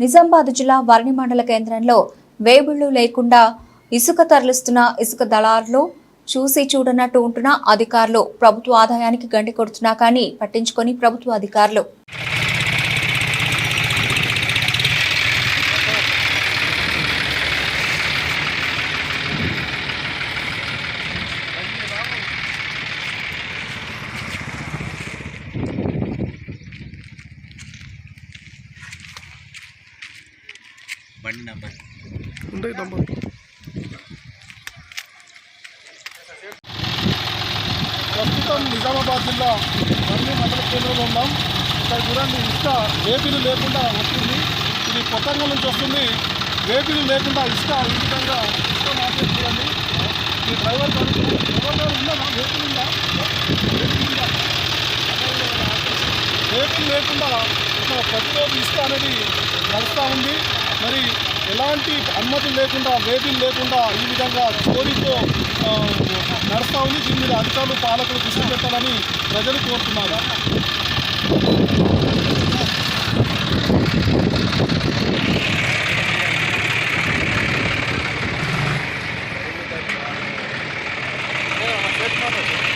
నిజామాబాద్ జిల్లా వర్ణి మండల కేంద్రంలో వేబుళ్ళు లేకుండా ఇసుక తరలిస్తున్న ఇసుక దళారులు చూసి చూడనట్టు ఉంటున్న అధికారులు ప్రభుత్వ ఆదాయానికి గండి కొడుతున్నా కానీ పట్టించుకొని ప్రభుత్వ అధికారులు బండి నెంబర్. ఉంటాయి నంబర్ ప్రస్తుతం నిజామాబాద్ జిల్లా బండి మండల కేంద్రంలో ఉన్నాం. ఇక్కడ చూడండి ఇసుక వేపిలు లేకుండా వస్తుంది. ఇది కొత్తంగా నుంచి వస్తుంది. వేపిలు లేకుండా ఇసుక ఈ విధంగా ఇసుక మార్కెట్ చూడండి. ఈ డ్రైవర్ గారు ఎవరు ఉందా వేపిల్ ఉందా? వేపిల్ లేకుండా ఇక్కడ ప్రతిరోజు ఇసుక అనేది నడుస్తూ ఉంది. మరి ఎలాంటి అనుమతి లేకుండా వేపిల్ లేకుండా ఈ విధంగా చోరీతో ఆ, నడుస్తూ ఉంది. దీని మీద అధికారులు పాలకులు దృష్టి పెట్టాలని ప్రజలు కోరుతున్నారు.